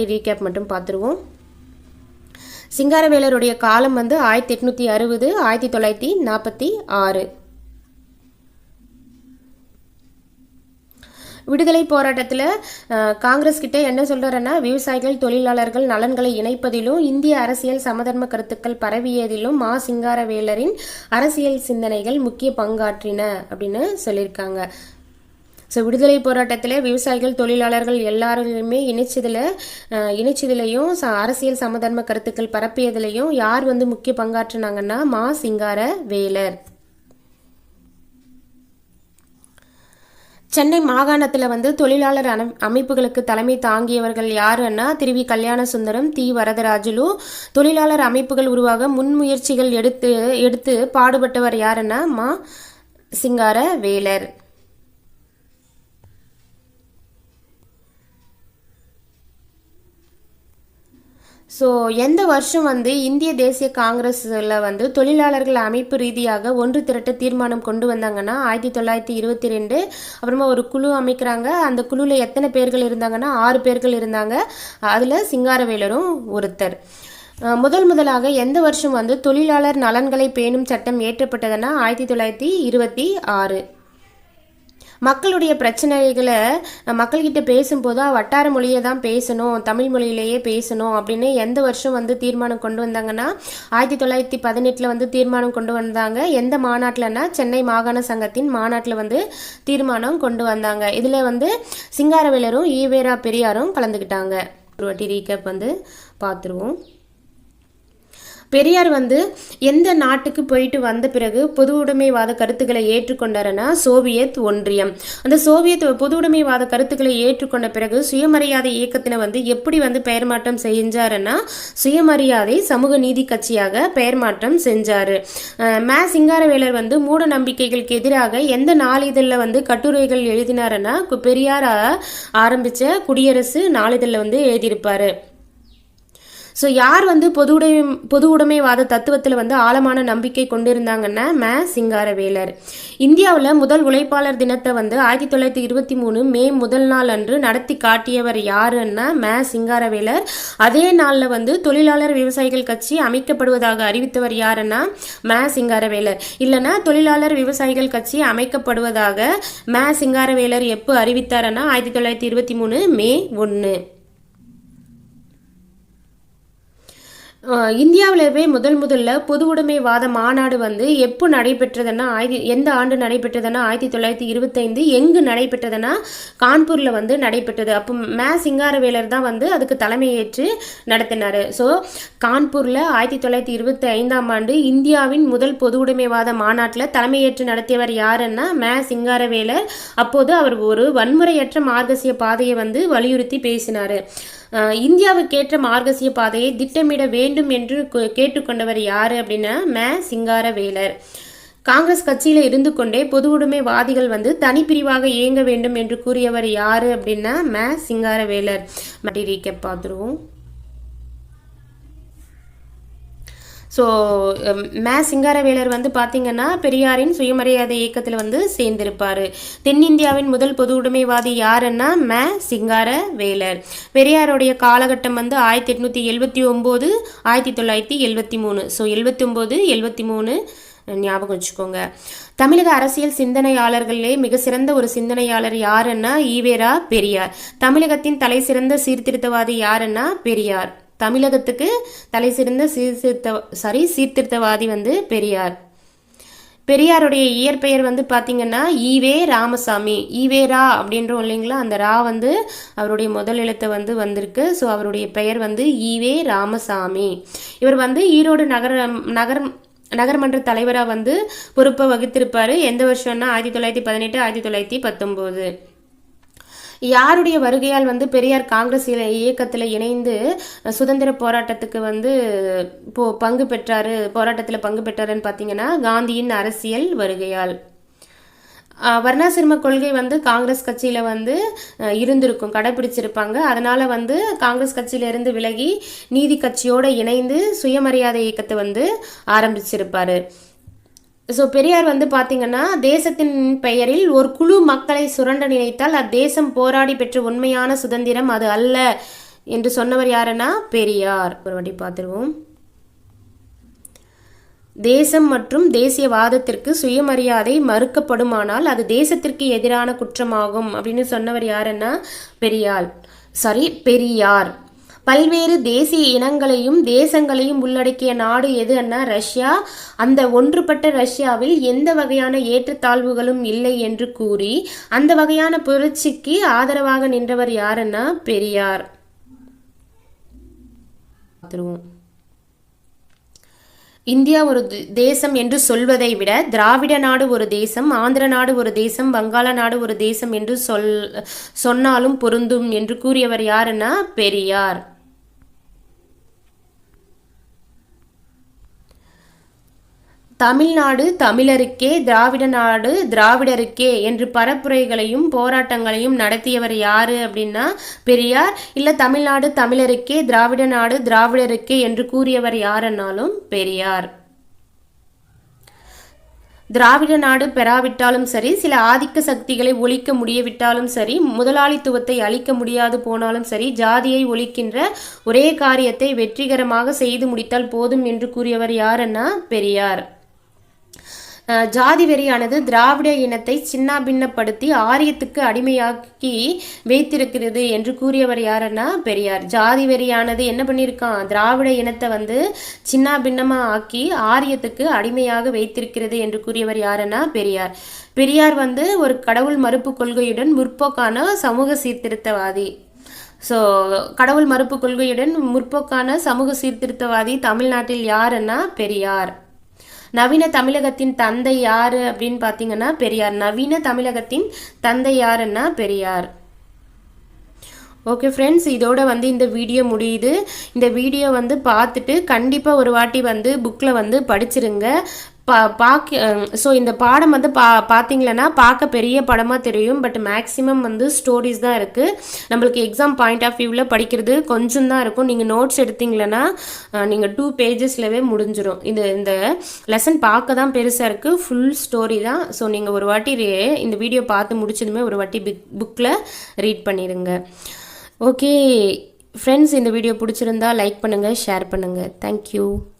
Recap மட்டும் பார்த்துருவோம். சிங்காரவேலருடைய காலம் வந்து ஆயிரத்தி எட்நூற்றி அறுபது ஆயிரத்தி தொள்ளாயிரத்தி நாற்பத்தி ஆறு. விடுதலை போராட்டத்தில் காங்கிரஸ் கிட்ட என்ன சொல்கிறேன்னா விவசாயிகள் தொழிலாளர்கள் நலன்களை இணைப்பதிலும் இந்திய அரசியல் சமதர்ம கருத்துக்கள் பரவியதிலும் மா. சிங்காரவேலரின் அரசியல் சிந்தனைகள் முக்கிய பங்காற்றின அப்படின்னு சொல்லியிருக்காங்க. ஸோ விடுதலை போராட்டத்தில் விவசாயிகள் தொழிலாளர்கள் எல்லாருமே இணைச்சதில் அஹ், இணைச்சதுலையும் ச அரசியல் சமதர்ம கருத்துக்கள் பரப்பியதுலையும் யார் வந்து முக்கிய பங்காற்றினாங்கன்னா மா. சிங்கார வேலர். சென்னை மாகாணத்தில் வந்து தொழிலாளர் அமைப்புகளுக்கு தலைமை தாங்கியவர்கள் யாருன்னா திருவி கல்யாண சுந்தரம் தி. வரதராஜுலு. தொழிலாளர் அமைப்புகள் உருவாக முன்முயற்சிகள் எடுத்து எடுத்து பாடுபட்டவர் யாருன்னா மா. சிங்கார வேலர். ஸோ எந்த வருஷம் வந்து இந்திய தேசிய காங்கிரஸில் வந்து தொழிலாளர்கள் அமைப்பு ரீதியாக ஒன்று திரட்ட தீர்மானம் கொண்டு வந்தாங்கன்னா ஆயிரத்தி தொள்ளாயிரத்தி இருபத்தி ரெண்டு அப்புறமா ஒரு குழு அமைக்கிறாங்க. அந்த குழுவில் எத்தனை பேர்கள் இருந்தாங்கன்னா ஆறு பேர்கள் இருந்தாங்க. அதில் சிங்காரவேலரும் ஒருத்தர். முதல் முதலாக எந்த வருஷம் வந்து தொழிலாளர் நலன்களை பேணும் சட்டம் ஏற்றப்பட்டதுன்னா ஆயிரத்தி தொள்ளாயிரத்தி இருபத்தி ஆறு. மக்களுடைய பிரச்சனைகளை மக்கள்கிட்ட பேசும்போது வட்டார மொழியை தான் பேசணும் தமிழ் மொழியிலேயே பேசணும் அப்படின்னு எந்த வருஷம் வந்து தீர்மானம் கொண்டு வந்தாங்கன்னா ஆயிரத்தி தொள்ளாயிரத்தி பதினெட்டில் வந்து தீர்மானம் கொண்டு வந்தாங்க. எந்த மாநாட்டில்னா சென்னை மாகாண சங்கத்தின் மாநாட்டில் வந்து தீர்மானம் கொண்டு வந்தாங்க. இதில் வந்து சிங்காரவேலரும் ஈவேரா பெரியாரும் கலந்துக்கிட்டாங்க. ஒரு வாட்டி ரீகேப் வந்து பார்த்துருவோம். பெரியார் வந்து எந்த நாட்டுக்கு போயிட்டு வந்த பிறகு பொது உடைமைவாத கருத்துக்களை ஏற்றுக்கொண்டாருன்னா சோவியத் ஒன்றியம். அந்த சோவியத் பொது உடைமைவாத கருத்துக்களை ஏற்றுக்கொண்ட பிறகு சுயமரியாதை இயக்கத்தினை வந்து எப்படி வந்து பெயர் மாற்றம் செஞ்சாருன்னா சுயமரியாதை சமூக நீதி கட்சியாக பெயர் மாற்றம் செஞ்சார். மே மா சிங்காரவேலர் வந்து மூட நம்பிக்கைகளுக்கு எதிராக எந்த நாளிதழில் வந்து கட்டுரைகள் எழுதினாருன்னா கு- பெரியார் ஆரம்பித்த ஆரம்பிச்ச குடியரசு நாளிதழில் வந்து எழுதியிருப்பார். ஸோ யார் வந்து பொது உடை பொது உடைமைவாத தத்துவத்தில் வந்து ஆழமான நம்பிக்கை கொண்டிருந்தாங்கன்னா ம சிங்காரவேலர். இந்தியாவில் முதல் உழைப்பாளர் தினத்தை வந்து ஆயிரத்தி தொள்ளாயிரத்தி இருபத்தி மூணு மே முதல் நாள் அன்று நடத்தி காட்டியவர் யாருன்னா ம சிங்காரவேலர். அதே நாளில் வந்து தொழிலாளர் விவசாயிகள் கட்சி அமைக்கப்படுவதாக அறிவித்தவர் யாருன்னா ம சிங்காரவேலர். இல்லைன்னா தொழிலாளர் விவசாயிகள் கட்சி அமைக்கப்படுவதாக ம சிங்காரவேலர் எப்போ அறிவித்தாருன்னா ஆயிரத்தி தொள்ளாயிரத்தி இருபத்தி மூணு மே ஒன்று இந்தியாவிலவே முதல் முதல்ல பொது உடைமைவாத மாநாடு வந்து எப்போ நடைபெற்றதுன்னா ஆயிரத்தி எந்த ஆண்டு நடைபெற்றதுன்னா ஆயிரத்தி தொள்ளாயிரத்தி இருபத்தைந்து எங்கு நடைபெற்றதுன்னா கான்பூரில் வந்து நடைபெற்றது. அப்போ மே சிங்காரவேலர் தான் வந்து அதுக்கு தலைமையேற்று நடத்தினார். ஸோ கான்பூரில் ஆயிரத்தி தொள்ளாயிரத்தி இருபத்தி ஐந்தாம் ஆண்டு இந்தியாவின் முதல் பொது உடைமைவாத மாநாட்டில் தலைமையேற்று நடத்தியவர் யாருன்னா மே சிங்காரவேலர். அப்போது அவர் ஒரு வன்முறையற்ற மார்க்கசிய பாதையை வந்து வலியுறுத்தி பேசினார். இந்தியாவுக்கேற்ற மார்கசிய பாதையை திட்டமிட வேண்டும் என்று கேட்டுக்கொண்டவர் யார் அப்படின்னா ம. சிங்காரவேலர். காங்கிரஸ் கட்சியில் இருந்து கொண்டே பொது உடைமைவாதிகள் வந்து தனிப்பிரிவாக இயங்க வேண்டும் என்று கூறியவர் யார் அப்படின்னா ம. சிங்காரவேலர். மட்டி ரீகேப் பார்த்துருவோம் ஸோ மே um, சிங்காரவேலர் வந்து பார்த்தீங்கன்னா பெரியாரின் சுயமரியாதை இயக்கத்தில் வந்து சேர்ந்திருப்பார். தென்னிந்தியாவின் முதல் பொது உடைமைவாதி யாருன்னா மே சிங்காரவேலர். பெரியாருடைய காலகட்டம் வந்து ஆயிரத்தி எட்நூற்றி எழுபத்தி ஒம்பது ஆயிரத்தி தொள்ளாயிரத்தி எழுபத்தி மூணு. ஸோ எழுபத்தி ஒம்பது எழுபத்தி மூணு ஞாபகம் வச்சுக்கோங்க. தமிழக அரசியல் சிந்தனையாளர்களே மிக சிறந்த ஒரு சிந்தனையாளர் யாருன்னா ஈவேரா பெரியார். தமிழகத்தின் தலை சிறந்த சீர்திருத்தவாதி யாருன்னா பெரியார். தமிழகத்துக்கு தலை சிறந்த சீர்திருத்த சாரி சீர்திருத்தவாதி வந்து பெரியார். பெரியாருடைய இயற்பெயர் வந்து பார்த்திங்கன்னா ஈவே ராமசாமி ஈவேரா அப்படின்றோம் இல்லைங்களா? அந்த ரா வந்து அவருடைய முதல் எழுத்தை வந்து வந்திருக்கு. ஸோ அவருடைய பெயர் வந்து ஈவே ராமசாமி. இவர் வந்து ஈரோடு நகர நகர் நகர்மன்ற தலைவராக வந்து பொறுப்பை வகித்திருப்பார். எந்த வருஷம்னா ஆயிரத்தி தொள்ளாயிரத்தி பதினெட்டு ஆயிரத்தி தொள்ளாயிரத்தி பத்தொம்போது. யாருடைய வருகையால் வந்து பெரியார் காங்கிரஸ் இயக்கத்தில் இணைந்து சுதந்திர போராட்டத்துக்கு வந்து போ பங்கு பெற்றாரு போராட்டத்தில் பங்கு பெற்றாருன்னு பார்த்தீங்கன்னா காந்தியின் அரசியல் வருகையால். வர்ணாசிரம கொள்கை வந்து காங்கிரஸ் கட்சியில் வந்து இருந்திருக்கும் கடைபிடிச்சிருப்பாங்க. அதனால் வந்து காங்கிரஸ் கட்சியிலிருந்து விலகி நீதி கட்சியோடு இணைந்து சுயமரியாதை இயக்கத்தை வந்து ஆரம்பிச்சிருப்பாரு. ஸோ பெரியார் வந்து பார்த்தீங்கன்னா தேசத்தின் பெயரில் ஒரு குழு மக்களை சுரண்ட நினைத்தால் அத்தேசம் போராடி பெற்ற உண்மையான சுதந்திரம் அது அல்ல என்று சொன்னவர் யாருன்னா பெரியார். ஒரு வாட்டி பார்த்துருவோம். தேசம் மற்றும் தேசியவாதத்திற்கு சுயமரியாதை மறுக்கப்படுமானால் அது தேசத்திற்கு எதிரான குற்றமாகும் அப்படின்னு சொன்னவர் யாருன்னா பெரியார். சாரி பெரியார். பல்வேறு தேசிய இனங்களையும் தேசங்களையும் உள்ளடக்கிய நாடு எதுன்னா ரஷ்யா. அந்த ஒன்றுபட்ட ரஷ்யாவில் எந்த வகையான ஏற்றத்தாழ்வுகளும் இல்லை என்று கூறி அந்த வகையான புரட்சிக்கு ஆதரவாக நின்றவர் யாருன்னா பெரியார். பார்த்துருவோம் இந்தியா ஒரு தேசம் என்று சொல்வதை விட திராவிட நாடு ஒரு தேசம் ஆந்திர நாடு ஒரு தேசம் வங்காள நாடு ஒரு தேசம் என்று சொல் சொன்னாலும் பொருந்தும் என்று கூறியவர் யாருன்னா பெரியார். தமிழ்நாடு தமிழருக்கே திராவிட நாடு திராவிடருக்கே என்று பரப்புரைகளையும் போராட்டங்களையும் நடத்தியவர் யார் அப்படின்னா பெரியார். இல்லை தமிழ்நாடு தமிழருக்கே திராவிட நாடு திராவிடருக்கே என்று கூறியவர் யாருன்னாலும் பெரியார். திராவிட நாடு பெறாவிட்டாலும் சரி சில ஆதிக்க சக்திகளை ஒழிக்க முடியவிட்டாலும் சரி முதலாளித்துவத்தை அழிக்க முடியாது போனாலும் சரி ஜாதியை ஒழிக்கின்ற ஒரே காரியத்தை வெற்றிகரமாக செய்து முடித்தால் போதும் என்று கூறியவர் யாருன்னா பெரியார். ஜாதி வெறியானது திராவிட இனத்தை சின்னாபின்னப்படுத்தி ஆரியத்துக்கு அடிமையாக்கி வைத்திருக்கிறது என்று கூறியவர் யாருன்னா பெரியார். ஜாதி வெறியானது என்ன பண்ணியிருக்கான்? திராவிட இனத்தை வந்து சின்னாபின்னமாக ஆக்கி ஆரியத்துக்கு அடிமையாக வைத்திருக்கிறது என்று கூறியவர் யாருன்னா பெரியார். பெரியார் வந்து ஒரு கடவுள் மறுப்பு கொள்கையுடன் முற்போக்கான சமூக சீர்திருத்தவாதி. ஸோ கடவுள் மறுப்பு கொள்கையுடன் முற்போக்கான சமூக சீர்திருத்தவாதி தமிழ்நாட்டில் யாருன்னா பெரியார். நவீன தமிழகத்தின் தந்தை யாரு அப்படின்னு பார்த்தீங்கன்னா பெரியார். நவீன தமிழகத்தின் தந்தை யாருன்னா பெரியார். ஓகே ஃப்ரெண்ட்ஸ் இதோட வந்து இந்த வீடியோ முடியுது. இந்த வீடியோ வந்து பார்த்துட்டு கண்டிப்பாக ஒரு வாட்டி வந்து புக்கில் வந்து படிச்சிருங்க. பா பார்க்க ஸோ இந்த பாடம் வந்து பா பார்த்தீங்களன்னா பார்க்க பெரிய படமாக தெரியும் பட் மேக்ஸிமம் வந்து ஸ்டோரிஸ் தான் இருக்குது நம்மளுக்கு எக்ஸாம் பாயிண்ட் ஆஃப் வியூவில் படிக்கிறது கொஞ்சம் தான் இருக்கும். நீங்கள் நோட்ஸ் எடுத்தீங்களன்னா நீங்கள் டூ பேஜஸ்லவே முடிஞ்சிடும் இது இந்த லெசன் பார்க்க தான் பெருசாக இருக்குது ஃபுல் ஸ்டோரி தான். ஸோ நீங்கள் ஒரு வாட்டி இந்த வீடியோ பார்த்து முடிச்சதுமே ஒரு வாட்டி பிக் புக்கில் ரீட் பண்ணிடுங்க ஓகே ஃப்ரெண்ட்ஸ் இந்த வீடியோ பிடிச்சிருந்தா லைக் பண்ணுங்கள் ஷேர் பண்ணுங்கள் தேங்க்யூ